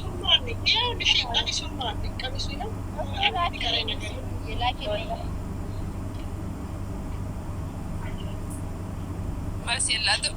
ሁሉ አለኝ። ቀሚሱ ይኸው የሚቀረኝ ነገር የለም። የላኪልኝ መልስ የላትም።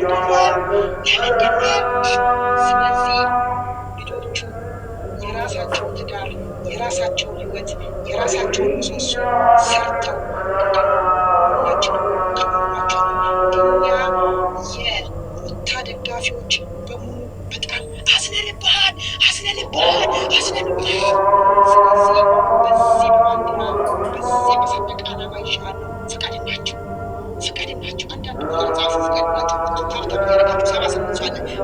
ለምንድን ነው? ስለዚህ ልጆቹ የራሳቸውን ትዳር፣ የራሳቸውን ሕይወት፣ የራሳቸውን ምሰሶ ሰርተው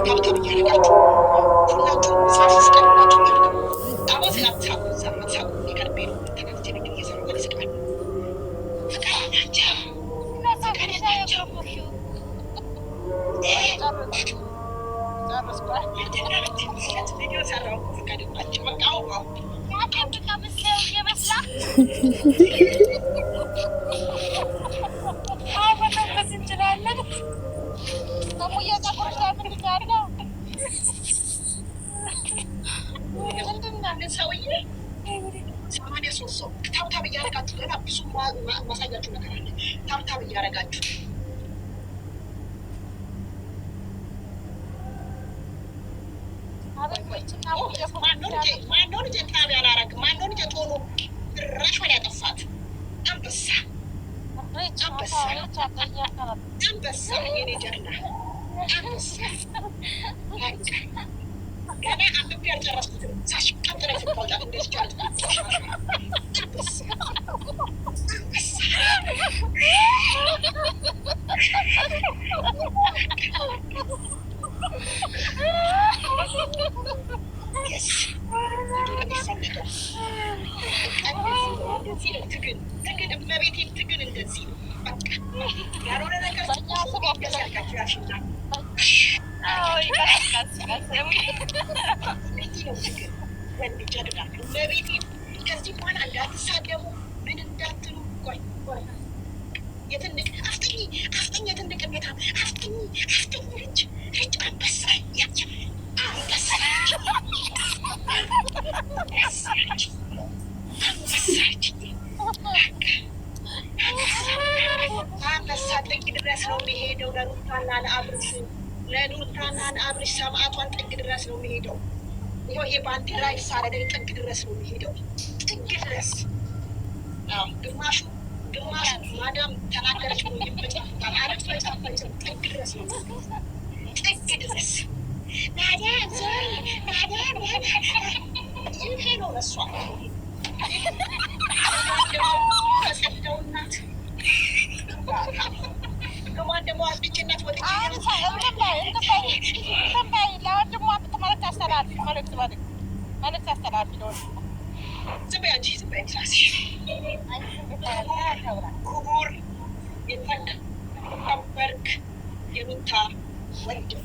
ታብታብ እያደረጋችሁ ጻፉ። ፈቃደኛቸው እያደረጋችሁ አባሴ አትሳቁ፣ እዛ አትሳቁ። እኔ ቀርቤ ነው ተነግቼ ነገር እየሰራሁ ግን ይስቃል። ፈቃደኛቸው ፈቃደኛቸው ቪዲዮ ሰራሁ እኮ ፈቃደኛቸው በቃ ማነው ልጄ- ማነው ልጄ ታብ ያላረግም? ማነው ልጄ ቶሎ ድራሿን ያጠፋት? አንበሳ አንበሳ የኔ ጀግና አንበሳ በቃ ገና አንብቤ ያልጨረስኩትም ሳሽቀጥለ ስታወጣ እንደዚህ ጫት አንበሳ አንበሳ ከዚህ በኋላ እንዳትሳደቡ ምን እንዳትሉ ቆይ የትንቅ አፍጥኝ አፍጥኝ የትንቅ ቤታ አፍጥኝ አፍጥኝ ልጅ ልጅ አንበሳ ያች ነው የሚሄደው ለሩታና ለአብርሽ። ለሩታና ለአብርሽ ሰማዕቷን ጥግ ድረስ ነው የሚሄደው። ይሄ ባንዲራ ይሳለደ ጥግ ድረስ ነው የሚሄደው። ጥግ ድረስ። ግማሹ ግማሹ ማዳም ተናገረች ይመጫታል። አልፈጫፈጭም ጥግ ድረስ ነው ጥግ ድረስ። ማዳም ዞሪ ማዳም ይሄ ነው ለሷ ክቡር የተከበርክ ወንድም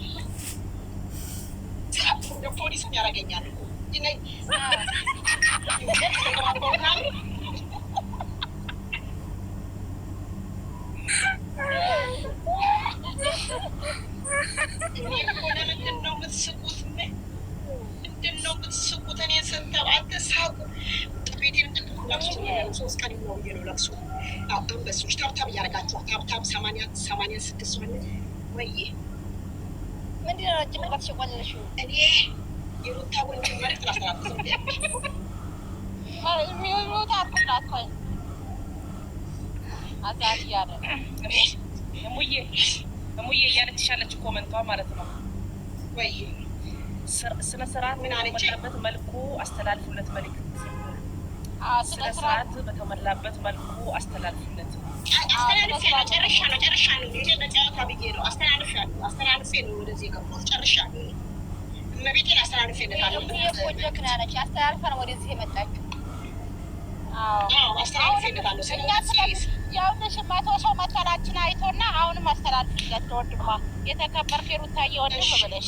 ፖሊስም ያደርገኛል እኮ ይነኝ ምንድን ነው የምትስቁት? ምንድን ነው የምትስቁት? እኔ አትሳቁ። ቤቴን ሶስት ቀን ነው ብዬ ነው ለቅሶ አንበሶች ታብታብ እያደረጋችኋል። ታብታብ ሰማንያ ሰማንያ ስድስት ሆነ ወይ ምንድን ነው? እኔ የሩታ ወንድም ማለት እሙዬ እሙዬ እያለችሽ ያለች ኮመንቷ ማለት ነው። ወይ ስነ ስርዓት? በተሞላበት መልኩ አስተላልፉለት መልዕክት። ስነ ስርዓት በተሞላበት መልኩ አስተላልፉለት። ጨርሻለሁ፣ ጨርሻለሁ። ይሄ ለጨዋታ ብዬ ነው አስተላልፌያለሁ። አስተላልፌ ነው ወደዚህ የገባሁት ጨርሻለሁ። እመቤቴን አስተላልፌለታለሁ። ያለች አስተላልፈ ነው ወደዚህ የመጣችው። አስተላልፌለታለሁ። መቶ ሰው መተላችን አይቶና አሁንም አስተላልፍለት ለወንድሟ የተከበርክ የሩታዬ ወንድም ብለሽ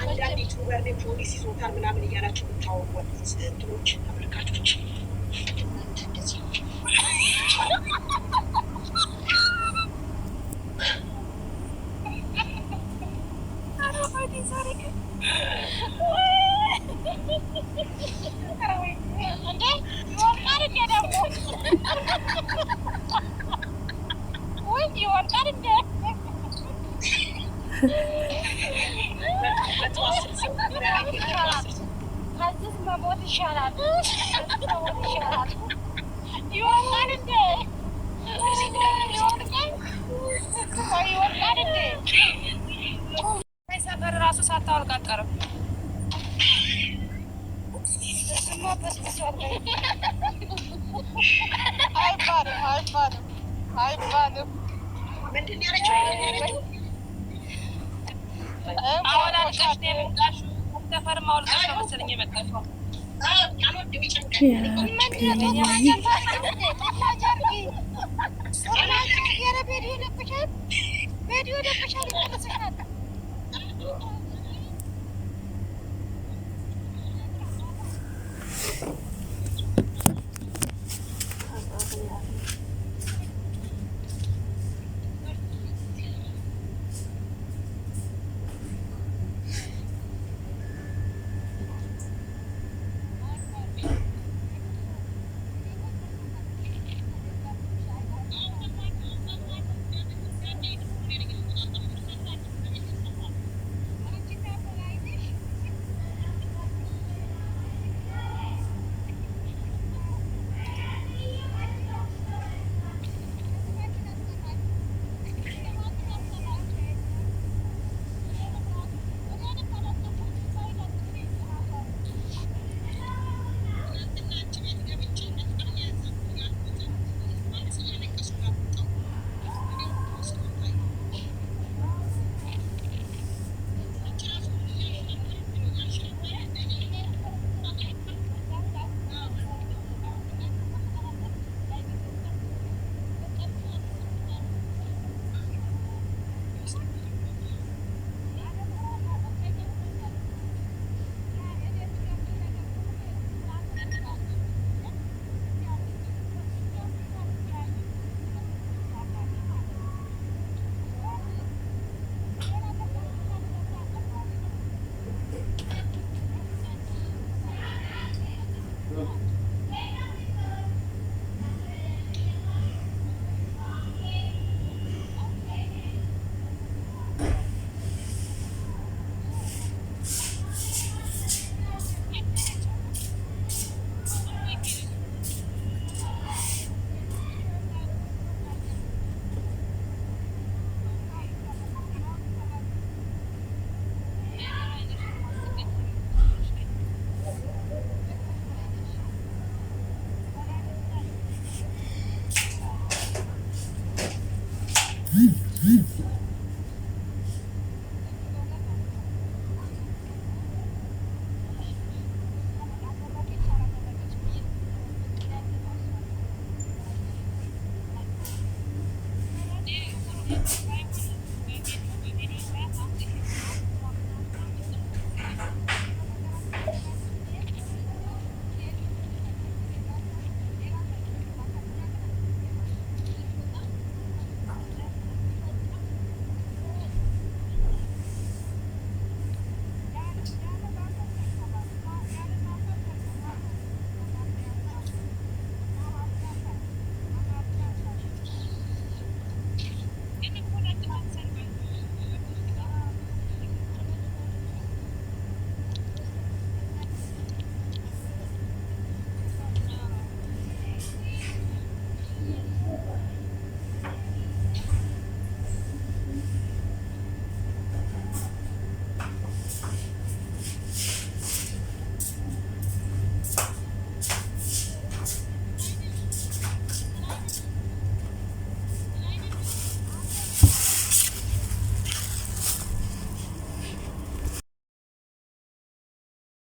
አንዳንድ ዩቱበር ፖሊስ ይዞታል ምናምን እያላቸው የምታወሩ እንትኖች ተመልካቾች እሱማ በስብሷል አይባልም አይባልም አይባልም ምንድን ነው ያለችው? አሁን አልቀሽ ነው የመጣሽው። ሰፈር ማውልቀሽ ነው መሰለኝ የመጣሽው። አልወድም ይጨንቀኛል። ቪዲዮ ለብሻል ይመለስሻል